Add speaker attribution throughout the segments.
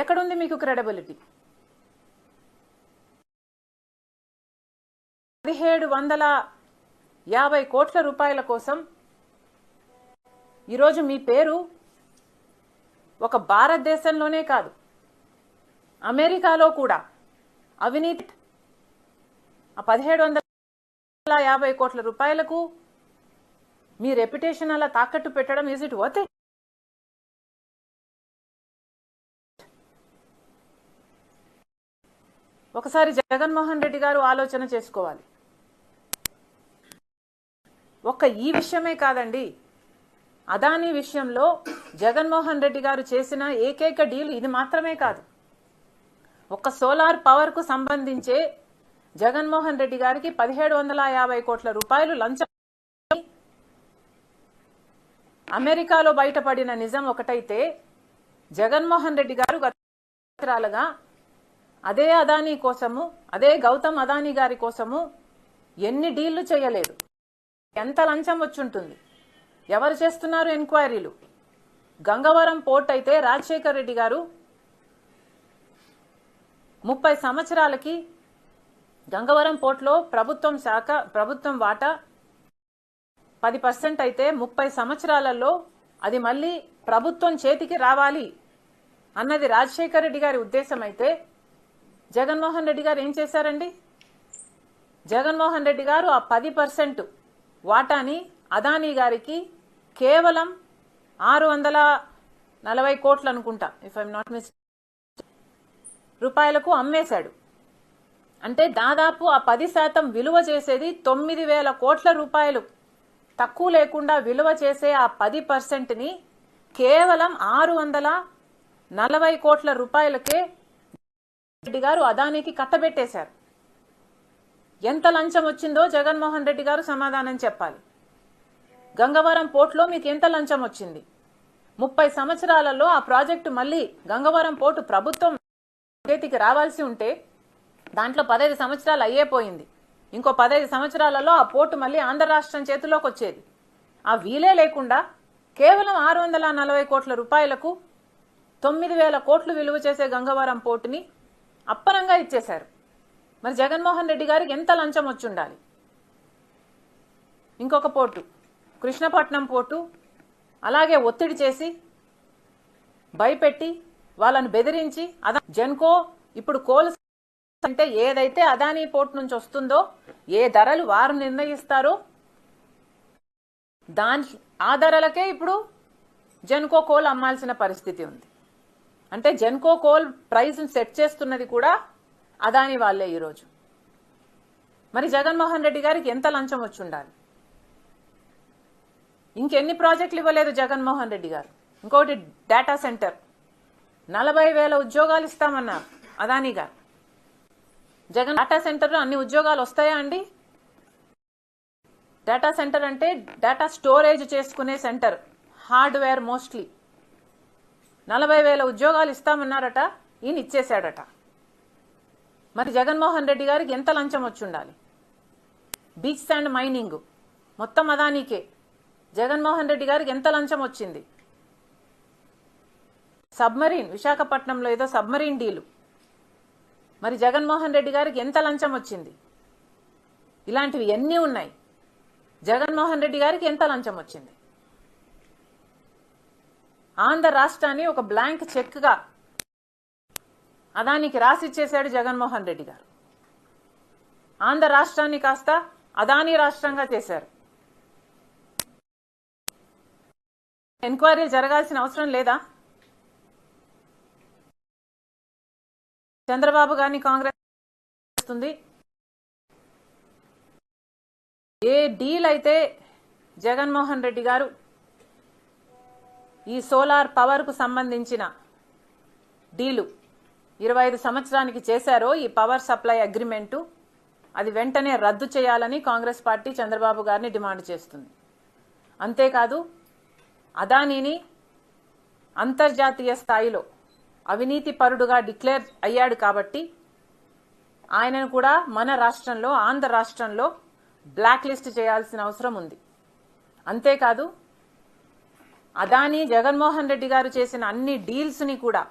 Speaker 1: ఎక్కడుంది మీకు క్రెడిబిలిటీ? పదిహేడు వందల యాభై కోట్ల రూపాయల కోసం ఈరోజు మీ పేరు ఒక భారతదేశంలోనే కాదు అమెరికాలో కూడా. అవినీతి ఆ పదిహేడు వందల యాభై కోట్ల రూపాయలకు మీ రెప్యుటేషన్ అలా తాకట్టు పెట్టడం ఈజ్ ఇట్ వర్త్ ఒకసారి జగన్మోహన్ రెడ్డి గారు ఆలోచన చేసుకోవాలి. ఒక్క ఈ విషయమే కాదండి. అదానీ విషయంలో జగన్మోహన్ రెడ్డి గారు చేసిన ఏకైక డీల్ ఇది మాత్రమే కాదు. ఒక సోలార్ పవర్కు సంబంధించే జగన్మోహన్ రెడ్డి గారికి పదిహేడు వందల యాభై కోట్ల రూపాయలు లంచం. అమెరికాలో బయటపడిన నిజం ఒకటైతే జగన్మోహన్ రెడ్డి గారు గతరాలుగా అదే అదానీ కోసము అదే గౌతమ్ అదానీ గారి కోసము ఎన్ని డీళ్ళు చేయలేదు. ఎంత లంచం వచ్చుంటుంది? ఎవరు చేస్తున్నారు ఎంక్వైరీలు? గంగవరం పోర్ట్ అయితే రాజశేఖర్ రెడ్డి గారు ముప్పై సంవత్సరాలకి గంగవరం పోర్ట్లో ప్రభుత్వం శాఖ ప్రభుత్వం వాటా పది పర్సెంట్ అయితే ముప్పై సంవత్సరాలలో అది మళ్ళీ ప్రభుత్వం చేతికి రావాలి అన్నది రాజశేఖర్ రెడ్డి గారి ఉద్దేశం అయితే జగన్మోహన్ రెడ్డి గారు ఏం చేశారండి? జగన్మోహన్ రెడ్డి గారు ఆ పది పర్సెంట్ వాటాని అదానీ గారికి కేవలం ఆరు వందల నలభై కోట్లు అనుకుంటా ఇఫ్ ఐఎమ్ నాట్ మిస్ రూపాయలకు అమ్మేశాడు. అంటే దాదాపు ఆ పది శాతం విలువ చేసేది తొమ్మిది వేల కోట్ల రూపాయలు. తక్కువ లేకుండా విలువ చేసే ఆ పది పర్సెంట్ని కేవలం ఆరు వందల నలభై కోట్ల రూపాయలకే రెడ్డి గారు అదానికి కట్టబెట్టేశారు ఎంత లంచం వచ్చిందో జగన్మోహన్ రెడ్డి గారు సమాధానం చెప్పాలి. గంగవరం పోర్టులో మీకు ఎంత లంచం వచ్చింది? ముప్పై సంవత్సరాలలో ఆ ప్రాజెక్టు మళ్ళీ గంగవరం పోర్టు ప్రభుత్వం చేతికి రావాల్సి ఉంటే దాంట్లో పదహైదు సంవత్సరాలు అయ్యేపోయింది ఇంకో పదహైదు సంవత్సరాలలో ఆ పోర్టు మళ్ళీ ఆంధ్ర రాష్ట్రం చేతిలోకి వచ్చేది. ఆ వీలే లేకుండా కేవలం ఆరు వందల నలభై కోట్ల రూపాయలకు తొమ్మిది వేల కోట్లు విలువ చేసే గంగవరం పోర్టుని అప్పనంగా ఇచ్చేశారు. మరి జగన్మోహన్ రెడ్డి గారికి ఎంత లంచం వచ్చుండాలి? ఇంకొక పోర్టు కృష్ణపట్నం పోర్టు అలాగే ఒత్తిడి చేసి భయపెట్టి వాళ్ళని బెదిరించి అదా జెన్కో ఇప్పుడు కోల్ అంటే ఏదైతే అదానీ పోర్ట్ నుంచి వస్తుందో ఏ ధరలు వారు నిర్ణయిస్తారో దాని ఆ ధరలకే ఇప్పుడు జెన్కో కోల్ అమ్మాల్సిన పరిస్థితి ఉంది. అంటే జెన్కో కోల్ ప్రైస్ సెట్ చేస్తున్నది కూడా అదాని వాళ్ళే ఈరోజు. మరి జగన్మోహన్ రెడ్డి గారికి ఎంత లంచం వచ్చి ఉండాలి? ఇంకెన్ని ప్రాజెక్టులు ఇవ్వలేదు జగన్మోహన్ రెడ్డి గారు. ఇంకోటి డేటా సెంటర్ నలభై వేల ఉద్యోగాలు ఇస్తామన్నారు అదానీ గారు. జగన్ డేటా సెంటర్లో అన్ని ఉద్యోగాలు వస్తాయా అండి? డేటా సెంటర్ అంటే డేటా స్టోరేజ్ చేసుకునే సెంటర్ హార్డ్వేర్ మోస్ట్లీ నలభై వేల ఉద్యోగాలు ఇస్తామన్నారట ఈయన ఇచ్చేశాడట మరి జగన్మోహన్ రెడ్డి గారికి ఎంత లంచం వచ్చి ఉండాలి బీచ్ శాండ్ మైనింగ్. మొత్తం అదానికే. జగన్మోహన్ రెడ్డి గారికి ఎంత లంచం వచ్చింది? సబ్మరీన్ విశాఖపట్నంలో ఏదో సబ్మరీన్ డీలు. మరి జగన్మోహన్ రెడ్డి గారికి ఎంత లంచం వచ్చింది? ఇలాంటివి ఎన్ని ఉన్నాయి? జగన్మోహన్ రెడ్డి గారికి ఎంత లంచం వచ్చింది? ఆంధ్ర రాష్ట్రాన్ని ఒక బ్లాంక్ చెక్గా అదానికి రాసిచ్చేశాడు జగన్మోహన్ రెడ్డి గారు. ఆంధ్ర రాష్ట్రాన్ని కాస్త అదానీ రాష్ట్రంగా చేశారు. ఎంక్వైరీ జరగాల్సిన అవసరం లేదా? చంద్రబాబు గారిని కాంగ్రెస్ చేస్తుంది. ఏ డీల్ అయితే జగన్మోహన్ రెడ్డి గారు ఈ సోలార్ పవర్కు సంబంధించిన డీలు ఇరవై ఐదు సంవత్సరానికి చేశారో ఈ పవర్ సప్లై అగ్రిమెంటు. అది వెంటనే రద్దు చేయాలని కాంగ్రెస్ పార్టీ చంద్రబాబు గారిని డిమాండ్ చేస్తుంది. అంతేకాదు అదానీని అంతర్జాతీయ స్థాయిలో అవినీతి పరుడుగా డిక్లేర్ అయ్యాడు కాబట్టి ఆయనను కూడా మన రాష్ట్రంలో ఆంధ్ర రాష్ట్రంలో బ్లాక్ లిస్ట్ చేయాల్సిన అవసరం ఉంది. అంతేకాదు అదానీ జగన్మోహన్ రెడ్డి గారు చేసిన అన్ని డీల్స్ని కూడా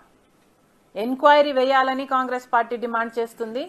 Speaker 1: ఎంక్వైరీ వేయాలని కాంగ్రెస్ పార్టీ డిమాండ్ చేస్తుంది.